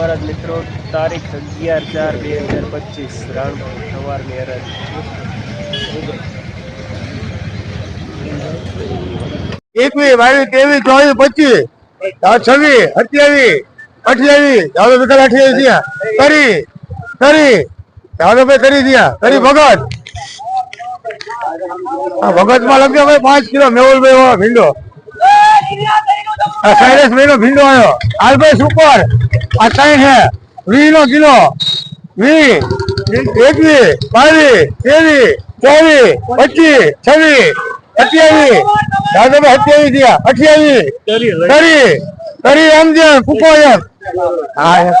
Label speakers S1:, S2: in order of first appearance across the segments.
S1: મહારાજ મિત્રો, તારીખ અગિયાર ચાર બે હજાર પચીસ રાણપુર સવારની અરજ.
S2: એકવીસ બાવીસ ત્રેવીસ, ચોવીસ, પચીસ છવ્વીસ અઠ્યાવીસ અઠ્યાવીસ ચાલો બધા અઠ્યાવીસ થયા કરી કરી ચાલો ભાઈ કરી દયા કરી ભગત. ભગતમાં લગ્યો ભાઈ, પાંચ કિલો મેહુલ ભાઈ વાળો ભીંડો. આ શૈલેષ ભાઈ નો ભીંડો આવ્યો. આલભાઈ સુપર આ ત્રણ છે? વી નો કિલો. વી એકવી બાવી તેવી ચોવી પચીસ છવ્વીસ અઠ્યાવી દાદાભાઈ અઠ્યાવી થયા. અઠ્યાવીસ. કરી કરી એમ છે કુકો એમ. હા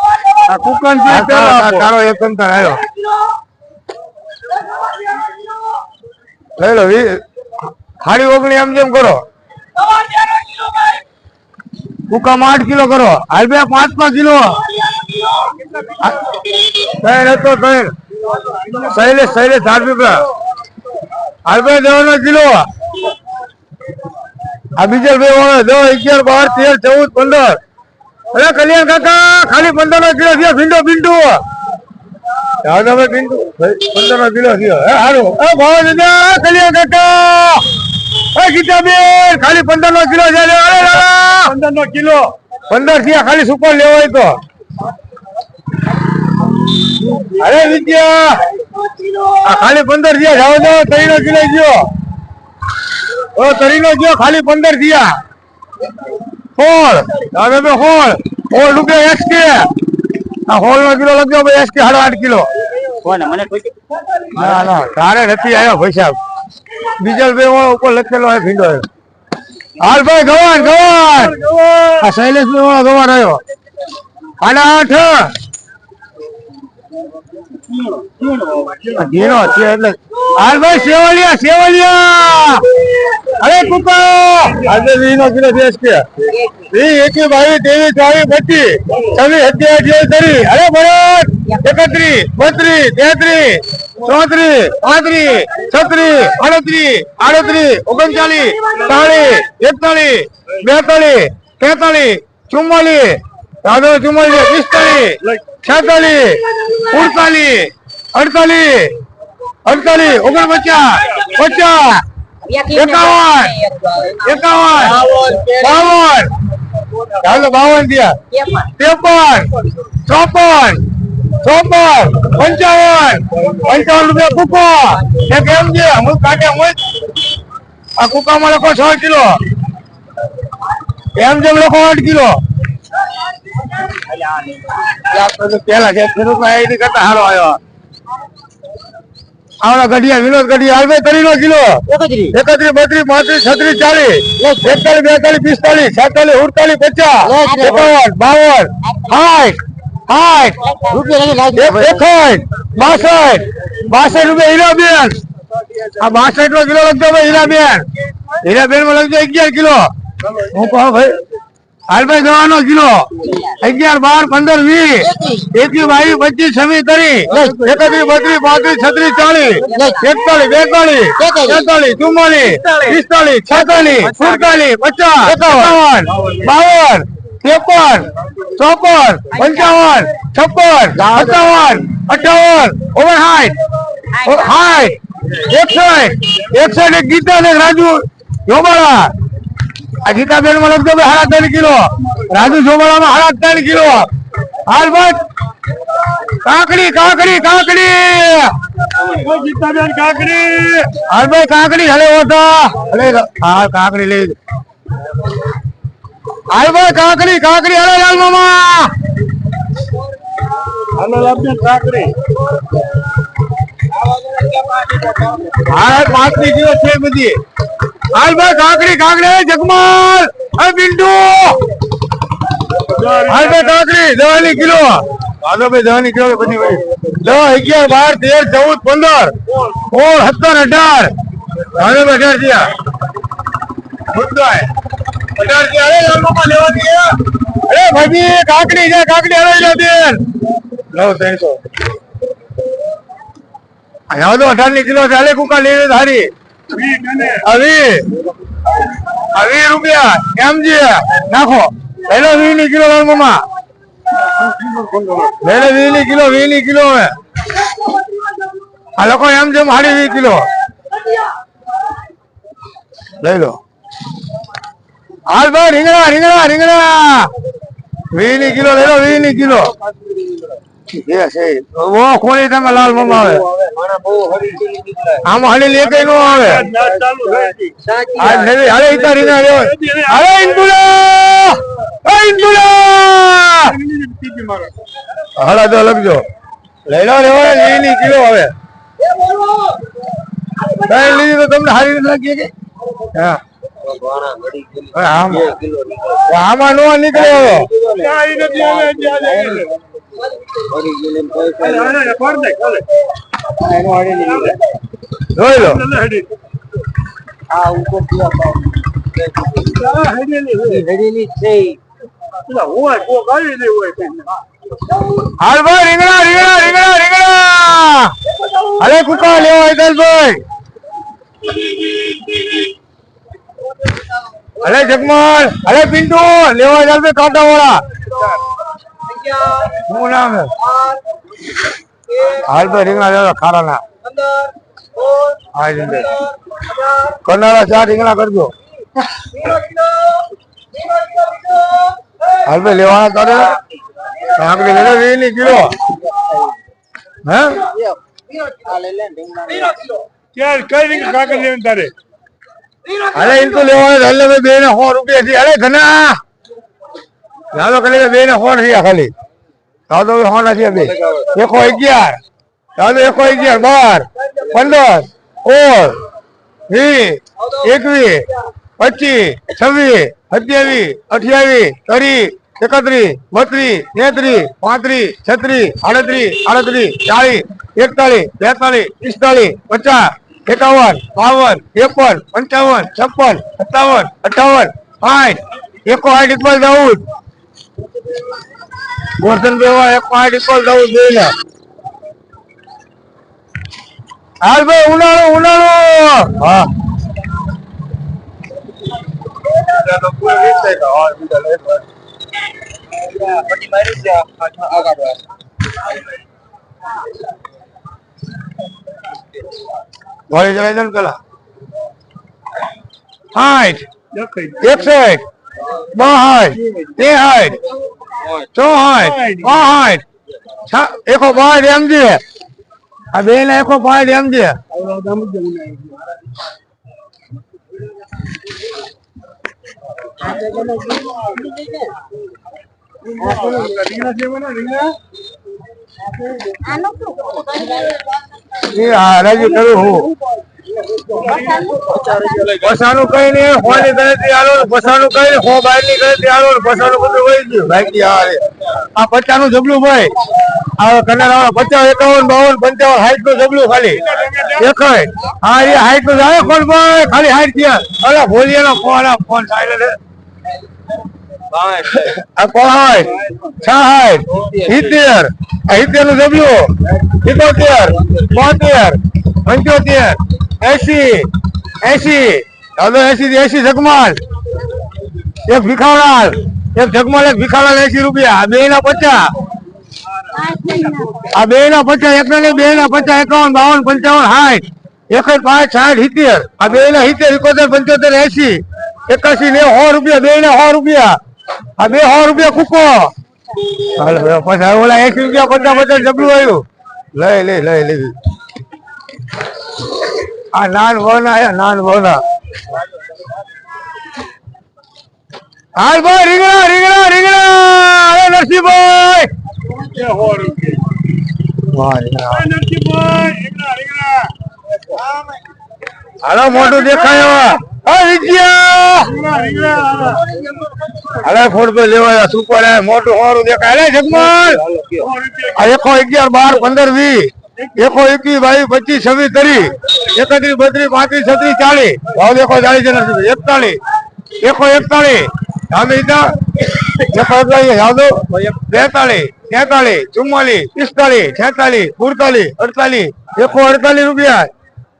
S2: આ કુકન છે તારો એક અંતર આવ્યો. લઈ લો વી. ખાડી ઓગણી એમ જેમ કરો. કુકામાં આઠ કિલો કરો. હાલ બે, પાંચ પાંચ કિલો. ત્રણ હતો ત્રણ શૈલેષ શૈલેષ હાલ પીપળા. હાલ બે કિલો. આ બીજા બે વાળો દસ બાર, તેર, ચૌદ, પંદર. અરે કલ્યાણ કાકા, ખાલી પંદર નો કિલો થયો. ભીંડો ભીંડો. પંદર નો કિલો થયો. દાદા કલ્યાણ કાકા. ગીતાબેન ખાલી પંદર નો કિલો છે પંદર નો કિલો. પંદરથી ખાલી સુપર લેવાય તો. અરે વિદ્યા આ ખાલી પંદર થયા જાવ ત્રણ નો કિલો ગયો. ઓ તરી નો ગયો ખાલી પંદર થયા હોળ બે હોળ હોળ રૂપિયા એસ કે આ હોળ નો કિલો લગ્યો ભાઈ એસ કે સાડા આઠ કિલો. ના ના તારે નથી આવ્યો પૈસા બીજલ બે ઉપર લખેલો હોય ભીંડો હાલ ભાઈ, ગવાન ગવાન! આ શૈલેષ વાળો ગવાન આવ્યો. સાડા આઠ અરે, કુકો! દેશ કે. વી એકી બાવીસ ત્રેવીસ ચોવીસ પચીસ છવ્વીસ સત્યાવીસ અઠ્યાવીસ અરે ભરત એકત્રીસ, બત્રીસ, તેત્રીસ. ચોત્રીસ પાંત્રીસ છત્રીસ અડત્રીસ આડત્રીસ ઓગણચાલીસ ચાલીસ એકતાલીસ બેતાલીસ તેતાલીસ ચુમ્માલીસ દાદો ચુમ્માલીસ પિસ્તાલીસ છેતાલીસ ઉડતાલીસ અડતાલીસ અડતાલીસ ઓગણપચાસ પચાસ એકાવન એકાવન બાવન ચાલો બાવન થયા ત્રેપન ચોપન ચોપન પંચાવન પંચાવન રૂપિયા કુકો. એક એમ છે અમુક કાંટે અમુક આ કુકામાં લખો છ કિલો. એમ જેમ લખો આઠ કિલો. પેલા છે એની કરતા હારો આવ્યો. આવડા ગઢિયા વિનોદ ગઢિયા હાલ ભાઈ તરી કિલો. એકત્રીસ. બત્રીસ પાંત્રીસ છત્રીસ ચાલીસ. એકતાલીસ બેતાલીસ પિસ્તાલીસ છેતાલીસ ઉડતાલીસ પચાસ. એકાવન બાવન. સાઠ સાઠ એકસઠ બાસઠ બાસઠ રૂપિયા હીરાબેન. આ બાસઠ નો કિલો લખજો ભાઈ હીરાબેન. હીરાબેનમાં લખજો અગિયાર કિલો. હું કહું ભાઈ હાલભાઈ દવાનો કિલો. અગિયાર બાર પંદર વીસ. એકવીસ બાવીસ પચીસ છવ્વીસ ત્રીસ. એકત્રીસ બત્રીસ પાંત્રીસ છત્રીસ ચાલીસ. એકતાલીસ બેતાલીસ. તેતાલીસ ચુમ્માલીસ. પિસ્તાલીસ છેતાલીસ સુડતાલીસ પચાસ એકાવન. બાવન. ત્રેપન, ચોપન, પંચાવન, છપ્પન, સત્તાવન અઠાવન ઓગણસાઠ સાઠ એકસઠ એકસઠ એક ગીતા ને રાજુ જોબાળા. આ ગીતાબેનમાં લખજો ભાઈ સાડા ત્રણ કિલો. રાજુ જોબાળા માં સાડા ત્રણ કિલો. હાલ બસ. કાકડી કાકડી કાકડી. ગીતાબેન, કાકડી. હાલ ભાઈ કાકડી હલે હોતા હલે હા, કાકડી લઈ હાલ ભાઈ કાકડી કાકડી હાલો લાલ મામા. હાલો લાભ કાકડી. હા પાંચની કિલો છે બધી. હાલ ભાઈ કાકડી કાકડી જગમાલ. અરે બિંદુ. હાલ ભાઈ કાકડી દવાની કિલો. હાલો ભાઈ દવાની કિલો બધી ભાઈ દસ અગિયાર બાર તેર ચૌદ પંદર. સોળ સત્તર અઢાર. હાલો ભાઈ અઢાર થયા. મુદ્દાય અઢાર થયા અરે ભાભી કાકડી છે કાકડી હરાઈ લો બેન નવ ત્રણસો અહીંયા તો અઢારની કિલો ચાલે કુકા લઈ ધારી. આવી આવી રૂપિયા. કેમ છે? નાખો. પહેલો વીસની કિલો મામા લઈ લે વીસની કિલો વીસની કિલો હવે. આ લોકો એમ જેમ હાડી વીસ કિલો. લઈ લો. હાલ ભાઈ રીંગણા રીંગણા રીંગણા. વીસની કિલો લઈ લો ની કિલો. કોણી તમે લાલ મમ્મા આવે. આમાં લે કઈ નો આવે. હાલે ઈતા રીંગણા લેવો અરે ઇન્દુલા ઇન્દુલા હાલા તો લખજો. લઈ લો લેવો, વીસની કિલો હવે કઈ લીધી તો તમને હારી રીતે લાગી કે હા. આમ આમાં નો નીકળે હવે. જોઈ લો. હાલ ભાઈ રીંગણા રીંગણા રીંગણા રીંગણા. અરે કુકા લેવો હિતલભાઈ. અરે જગમલ અરે પિન્ટુ લેવા ચાલશે કાંટા વાળા શું નામ છે? હાલ તો રીંગણા લેવા ખારા ના હા જીંદે કરનારા ચાર રીંગણા કરજો. હાલ ભાઈ લેવાના તારે? કાંકડી લઈ લે વીસ કાકર કિલો. હે? અરે એ તો લેવાનું હાલે ભાઈ બે ને સો રૂપિયા થી અરે ઘના. ચાલો ખાલી બે ને સો નથી ખાલી. તો સો નથી બે. એકો અગિયાર. ચાલો એકો અગિયાર, બાર, પંદર, સોળ, વીસ, એકવીસ, પચીસ, છવ્વીસ, સત્યાવીસ, અઠ્યાવીસ, ત્રીસ, એકત્રીસ, બત્રીસ, તેત્રીસ, પાંત્રીસ, છત્રીસ, સાડત્રીસ, આડત્રીસ, ચાલીસ, એકતાલીસ, બેતાલીસ, પિસ્તાલીસ, પચાસ એકાવન, બાવન ત્રેપન પંચાવન, છપ્પન, સત્તાવન અઠાવન સાઠ. એકો આઠ ઇકબાલ દાઉદ ગોરધન બેવા એકો આઠ ઇકબાલ દાઉદ જોઈને હાલ ભાઈ, ઉનાળો ઉનાળો. હા. વાળી ચલાવી દે ને પેલા સાઠ એકસઠ બાસઠ તેસઠ બ છ- એકો પાંચ એમ છે આ બે ને એકો પાંચ એમ છે એ હારાજી હું. પસાનું કઈ ને હોની ગણતરી આલો ને પસાનું કઈ હો બારની ગણતરી આલો ને પસાનું બધું વહી ગયું. બાકી આ પચાનું જબલું ભાઈ. આ કનારા પચાસ, એકાવન, બાવન, પંચાવન હાઈટનું જબલું ખાલી. દેખાય. હા, એ હાઈટનું જાય કોણ ભાઈ? ખાલી હાઈટ થયા અલા ભોલિયા નો ફોન ફોન સાયલેન્ટ આ પાંચ છાઠ સિત્તેર. સિત્તેરનું જબલું સિત્તોતેર, બોતેર, પંચોતેર, એસી એસી. ચાલો એસી એસી જગમાલ. એક ભીખાલાલ એક જગમાલ, એક ભીખાલાલ એસી રૂપિયા. બે ના પચાસ. આ બે ના પચાસ એક ના બે ના પચાસ એકાવન બાવન, પંચાવન, સાઠ. એક પાંચ, સાઠ, સિત્તેર. આ બે ના સિત્તેર, એકોતેર, પંચોતેર, એસી. એકાસી ને સો રૂપિયા, બે ના સો રૂપિયા. આ બે સો રૂપિયા કૂકો. પછી ઓલા એસી રૂપિયા પચાસ પચાસ જબલું આવ્યું. લઈ લઈ લઈ લઈ. આ નાન ભવના આયા નાન ભવના હાલ ભાઈ રીંગણા રીંગણા રીંગણા. અરે નરસિંહભાઈ. હાલો મોટું દેખાયો મોટું દેખાય. એકો અગિયાર, બાર, પંદર, વીસ. એકો એકવીસ, બાવીસ, પચીસ, છવ્વીસ, ત્રીસ. એકત્રીસ, બત્રીસ, પાંત્રીસ, છત્રીસ, ચાલીસ. ભાવ દેખો, ચાલીસ એકતાલીસ. એકો એકતાલીસ. એકો બેતાલીસ, તેતાલીસ, ચુમ્માલીસ, પિસ્તાલીસ, છેતાલીસ, સુડતાલીસ, અડતાલીસ. એકો અડતાલીસ રૂપિયા.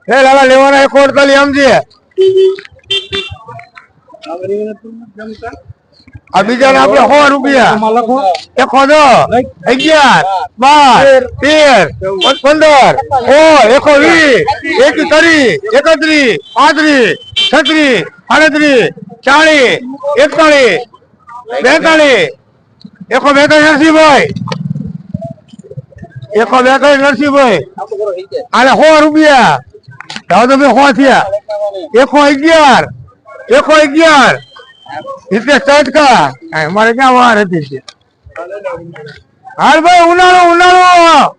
S2: એ લાલા, લેવાના એકો અડતાલીસ આમ છે આ બીજા આપણે સો રૂપિયા એક દો અગિયાર બાર તેર પંદર સોળ એકો વીસ એક ત્રીસ એકત્રીસ પાંત્રીસ છત્રીસ સાડત્રીસ ચાલીસ એકતાલીસ બેતાલીસ એકો બેતાલીસ નરસિંહભાઈ. એકો બેતાલીસ નરસિંહભાઈ. આલે સો રૂપિયા. જાઓ તમે સો થયા. એકો અગિયાર. એકો અગિયાર. હિતેશ ચટકા આ મારે ક્યાં વાર હતી હાલ ભાઈ, ઉનાળો ઉનાળો.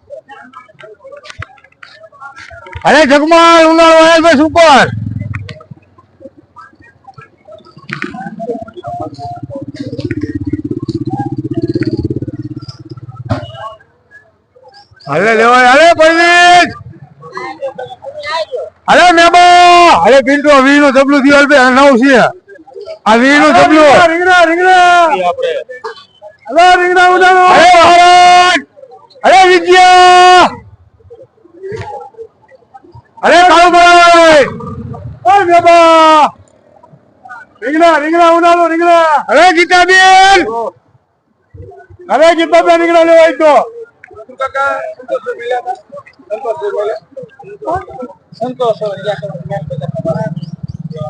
S2: અરે જગમાલ ઉનાળો, હાલ ભાઈ, સુપર. હાલે, લેવાય, હાલે પરવીન અરે મેબો! અરે પિન્ટુ વી નું જબલું થયું ભાઈ નવ છે. આ વી નું જબલું રીંગણા રીંગણા અરે રીંગણા ઉડાડો. અરે ભારત! અરે વિજયા અરે કાળુભાઈ! ઓય મેબા! રીંગણા રીંગણા ઉડાડો રીંગણા. અરે ગીતાબેન! અરે ગીતાબેન રીંગણા લેવાય તો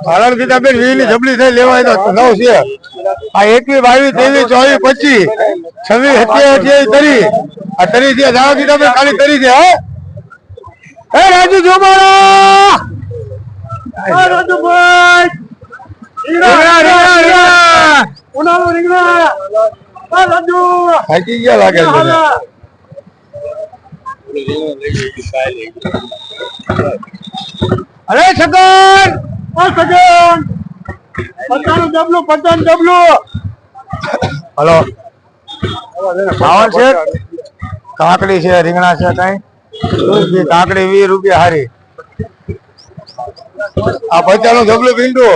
S2: પાલન ગીતાબેન વીની જબલી થઈ લેવાય તો નવ છે. આ એકવી બાવીસ ત્રેવીસ ચોવીસ પચીસ છવ્વીસ સત્યાવીસ અઠ્યાવીસ તરી આ તરી છે જાઓ ગીતાબેન ખાલી તરી છે હે. એ રાજુ જોમાણા રાજુભાઈ ઉનાળો રીંગણા રાજુ! થાકી ગયા લાગે છે. અરે છગન! ઓ છગન! પચાનું ડબલું પચાન ડબલું! હલો. પાવર છે? કાકડી છે, રીંગણા છે કઈ? કાકડી વીસ રૂપિયા હારી. આ પચાનું જબલું ભીંડું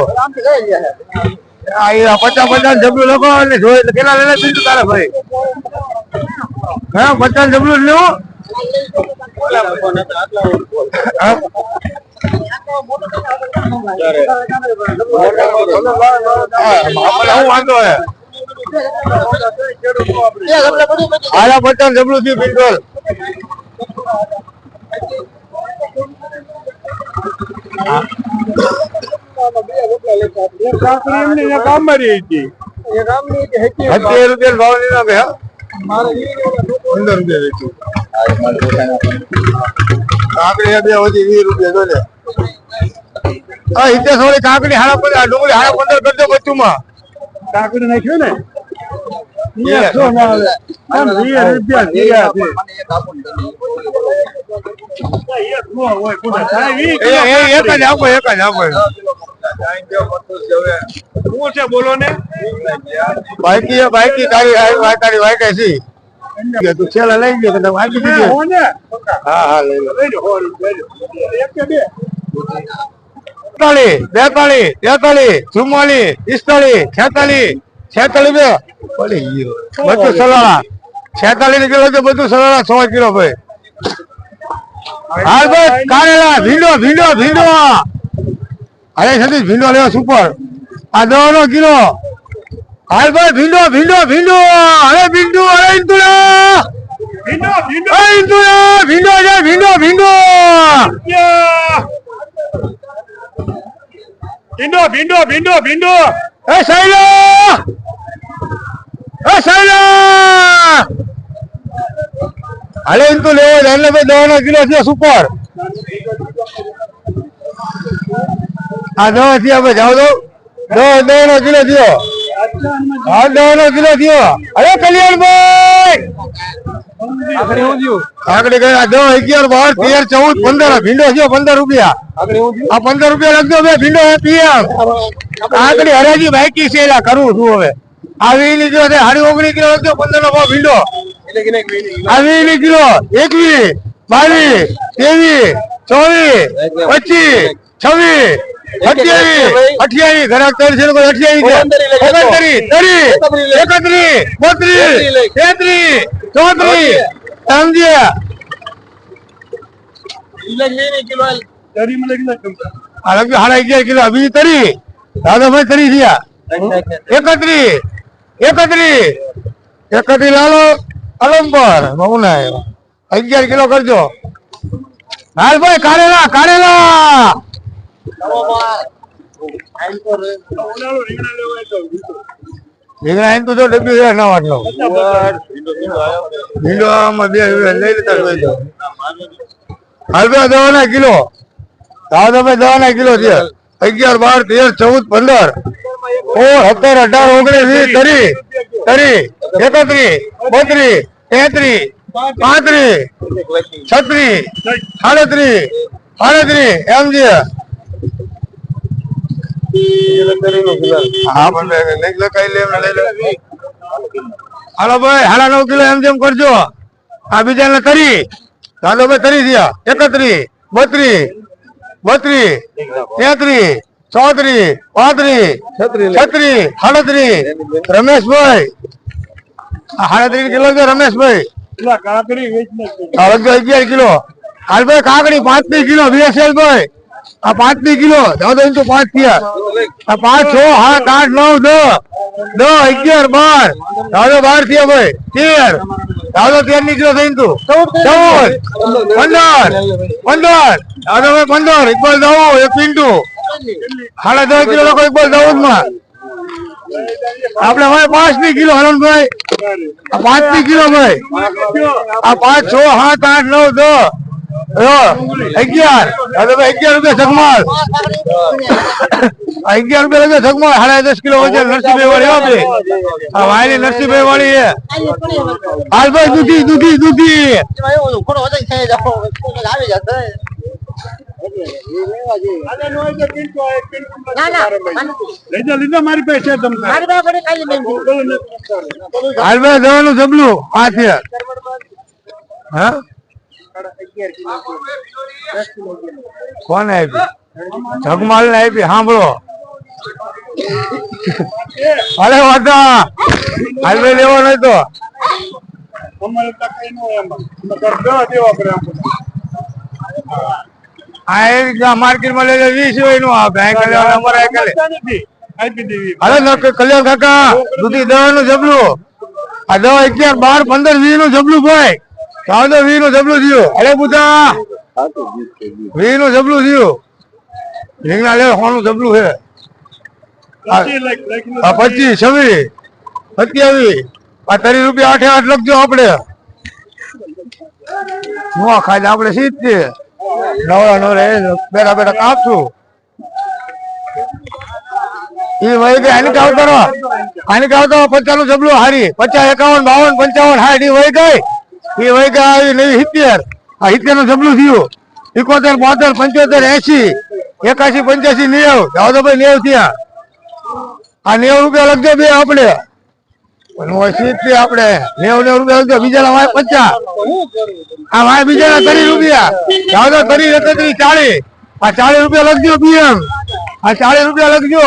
S2: આ પચાસ પચાસ જબલું લખો એટલે જોઈ એટલે કેટલા લેલા ભીંડું તારે ભાઈ? હા પચાસ જબલું લેવું? વાંધો હે આલા પચાસ જબલું થયું બિલકુલ સત્યાવીસ રૂપિયા ભાવની નાખે પંદર રૂપિયા વેચી કાકડી બે વીસ રૂપિયા જો લે. હા હિતેશ વાળી કાકડી હાડા પંદર ડુંગળી હાડા પંદર કરજો બચ્ચું માં કાકડી નાખ્યું ને? એક જ આપો એક જ આપો શું છે બોલો ને? બાઈકી બાઈકી તારી તારી વાઈકે છી છેલ્લા લઈ ગયો કે વાઈકી દીધી હા હા લઈ લો. બેતાલીસ બેતાલીસ તેતાલીસ ચુમ્માલીસ પિસ્તાલીસ છેતાલીસ છેતાલીસ બે? પડી ગયો. બધું સલાળા. છેતાલીસ કિલો તો બધું સલાળા સો કિલો ભાઈ. હાલ ભાઈ કારેલા ભીંડો ભીંડો ભીંડો. અરે સતીશ ભીંડો લેવા સુપર આ દવા નો કિલો. હાલ ભાઈ ભીંડો ભીંડો ભીંડો. અરે ભીંડો અરે ઇન્દુરા. ભીંડો ભીંડો. ઇન્દુરા ભીંડો છે ભીંડો ભીંડો.
S3: ભીંડો ભીંડો ભીંડો ભીંડો.
S2: એ સૈલા એ સૈલા હાલે ઇન્દુ લેવો એટલે ભાઈ દવા નો કિલો છે સુપર આ દવા થયા ભાઈ જાવ દો દવા દવા નો કિલો થયો. હા દવા નો કિલો થયો. અરે કલ્યાણભાઈ! આગળ ગયા. દસ અગિયાર, બાર, તેર, ચૌદ, પંદર. ભીંડો થયો પંદર રૂપિયા. આ પંદર રૂપિયા લખજો બે ભીંડો હે પીએમ આગળ હરાજી બાકી છે, એલા કરવું છું હવે. આવી લીધો છે સાડી ઓગણીસ કિલો લખજો પંદર નો ભીંડો. આવી કિલો, એકવીસ, બાવીસ, ત્રેવીસ, ચોવીસ, પચીસ, છવ્વીસ અઠ્યાવીસ અઠ્યાવી ઘરાક ત્રણ છે લોકો અઠ્યાવીસ છે. ઓગણત્રીસ ત્રીસ એકત્રીસ બત્રીસ તેત્રીસ ચોત્રીસ સમજ્યા
S3: તરી
S2: સાડા અગિયાર કિલો. તરી. દાદાભાઈ તરી થયા. એકત્રીસ એકત્રીસ એકત્રીસ લાલો અલંબર બહુ અગિયાર કિલો કરજો. હાલ ભાઈ કારેલા કારેલા. કિલો. અગિયાર, બાર, તેર, ચૌદ, પંદર. સોળ, સત્તર, અઢાર, ઓગણીસ, વીસ, ત્રીસ ત્રીસ, એકત્રીસ, બત્રીસ, તેત્રીસ, પાંત્રીસ, છત્રીસ, સાડત્રીસ સાડત્રીસ, એમ છે હાલો ભાઈ હાલા નવ કિલો એમ જેમ કરજો. આ બીજાને તરી હાલો ભાઈ તરી થયા એકત્રીસ બત્રીસ બત્રીસ તેત્રીસ ચોત્રીસ પાંત્રીસ છત્રીસ સાડત્રીસ. રમેશભાઈ સાડત્રીસ કિલો છે રમેશભાઈ. અગિયાર કિલો. હાલભાઈ કાકડી પાંત્રીસ કિલો વીએસએલ ભાઈ. આ ની કિલો. દાદા પાંચ થયા. આ પાંચ છ, સાત, આઠ, નવ, દસ. દસ, અગિયાર, બાર. દાદો બાર થયા ભાઈ. તેર. દાદો તેરની કિલો થઈ તું ચૌદ. પંદર. પંદર. દાદા ભાઈ, પંદર. ઇકબાલ દાવો એક પિન્ટુ સાડા દસ કિલો લોકો ઇકબાલ દાઉદમાં. આપડે ભાઈ પાંચની કિલો હરણભાઈ પાંચની કિલો, ભાઈ. આ પાંચ, છ, સાત, આઠ, નવ, દસ. અગિયાર. અગિયાર રૂપિયા જગમાલ અગિયાર રૂપિયા લગે જગમાલ સાડા દસ કિલો વજન નરસિંહભાઈ વાળી આપે આ વાયલી નરસિંહભાઈ વાળી છે હાલ ભાઈ દૂધી દૂધી દૂધી.
S3: મારી પાસે છે તમને.
S2: હાલ ભાઈ દવાનું જબલું. આ છે હા? કોને આપી? જગમાલ ને આપી સાંભળો. અરે વાતા હાલવે લેવો નતો
S3: અમારે તકલી ન હોય એમાં. અમે કરતા દેવા પડે
S2: આ એક માર્કેટમાં લઈ લે વીસ
S3: હોયનું
S2: અરે કલ્યાણ કાકા દૂધી દવા નું જબલું. આ દવા અગિયાર બાર પંદર વીસનું જબલું ભાઈ. ચૌદ વીસનું જબલું થયું. અરે પૂછા વીસનું જબલું થયું. રીંગણા લે હોનું જબલું છે.
S3: પચીસ,
S2: છવ્વીસ, સત્યાવીસ. આ તરી રૂપિયા આઠે આઠ લખજો આપણે. નો ખાય આપણે સિત્તેર નવરા નવરા એ બેઠા બેઠા કાપશું. એ વહી ગઈ આની કરો આની કાવ તો પચાસ હારી. પચાસ એકાવન, બાવન, પંચાવન, હારી. વહી ગઈ. એ વહી ગઈ આવી નવી સિત્તેર. આ સિત્તેરનું જબલું થયું. એકોતેર, બોતેર, પંચોતેર એસી એકાશી પંચ્યાસી નેવ. જાવ નેવ થયા. આ નેવ રૂપિયા લખજો બે સિત્તેર આપણે. નેવ નેવ રૂપિયા લખજો. બીજા વાય પચાસ. આ વાય બીજા ત્રીસ રૂપિયા. તો ત્રીસ એકત્રીસ ચાલીસ આ ચાલીસ રૂપિયા લખજો બીએમ આ ચાલીસ રૂપિયા લખજો.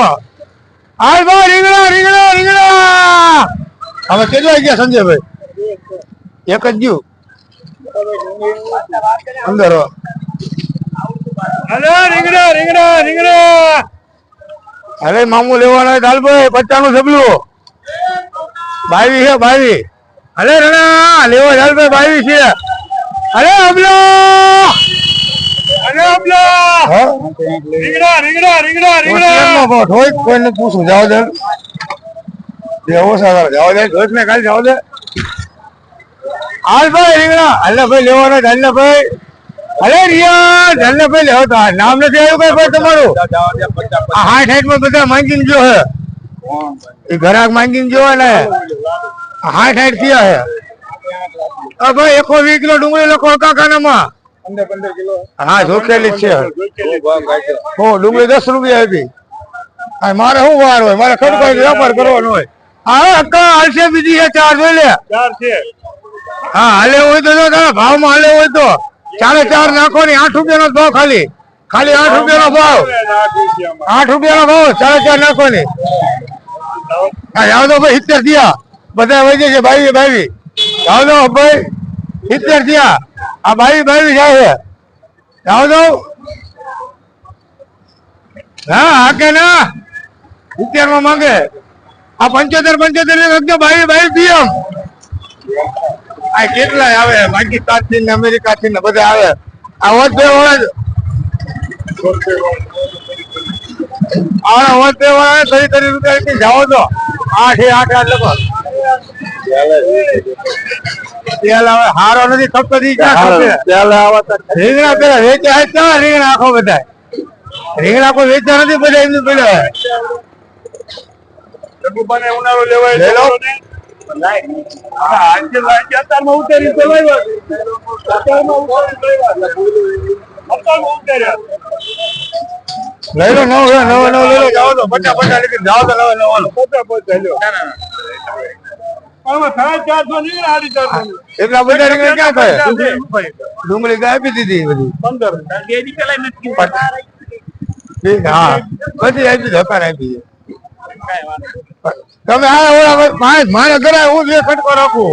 S2: હાલ ભાઈ રીંગણા રીંગણા રીંગણા. હવે કેટલા ગયા સંજયભાઈ? એક જ ગયું. અંદર હો.
S3: અરે રીંગણા રીંગણા રીંગણા.
S2: અરે મામુ લેવાનો દાલભાઈ પચાસનું સબલું. બાવી છે બાવી. અરે રણા લેવો દાલભાઈ બાવી છે. અરે અબલો.
S3: અરે આપલા રીંગણા રીંગણા રીંગણા રીંગણા.
S2: ઠોઈ કોઈને પૂછું જાવ દે સારા જાવ દે જોઈશ ને કાલ જાવ દે હાલ ભાઈ રીંગણા. ભાઈ લેવાનો હાલે અરે રિયા હાલે ભાઈ નામ નથી આવ્યું કઈ ભાઈ તમારું? આ હાઠ હાઠમાં જો હે. એ ઘરાક માંગીને ને આ હાઠ હાઠ થયા હે. આ ભાઈ એકો વીસ કિલો ડુંગળી લખો કાકાનામાં. હા, જોખેલી છે. હો, ડુંગળી દસ રૂપિયા આપી. મારે શું વાર હોય? મારે ખડકો વેપાર કરવાનો હોય. હા અક્કા હાલશે બીજી ચાર જોઈ લે.
S3: ચાર છે.
S2: હા, હાલે હોય તો ભાવમાં હાલે હોય તો. ચારે ચાર નાખો ને આઠ રૂપિયાનો નો ભાવ ખાલી. ખાલી આઠ રૂપિયાનો ભાવ.
S3: આઠ
S2: રૂપિયાનો ભાવ, ચારે ચાર નાખો ને ભાઈ, સિત્તેર થયા. બધા વહી છે બાવી બાવી જાવ ભાઈ, સિત્તેર થયા. આ બાવી બાવી જાય છે. જાવ હા હા કે ના? સિત્તેરમાં માંગે. આ પંચોતેર પંચોતેર ભાઈ ભાઈ પીએમ. આ કેટલાય આવે? પાકિસ્તાનથી ને અમેરિકા થી ને બધા આવે. આ હોત બે હોય આ હોત બે તરી તરી રૂપિયા થી જાઓ તો. આઠ આઠ આઠ લખો. તેલ આવે. હારો નથી ખપતો ક્યાં ખપે રીંગણા પેલા વેચ્યા છે કેવા રીંગણા આખો બધા રીંગણા કોઈ વેચ્યા નથી બધા એમની પેલા
S3: ઉનાળો લેવાય અત્યારમાં ઉતારી તો લાવ્યા અત્યારમાં ઉતારી અત્યારમાં ઉતાર્યા.
S2: લઈ લો નવ નવ નવ લઈ લો જાઓ તો પચાસ પચાસ લીધી જાઓ તો નવ નવ
S3: પચાસ પચાસ લો.
S2: એટલા બધા રીંગણા ક્યાં થાય ડુંગળી ગાય આપી દીધી બધી
S3: પંદર
S2: હા બધી આપી દો હકાર આપી દે. તમે આ મારે મારે ઘરે હું જે ખટકો રાખું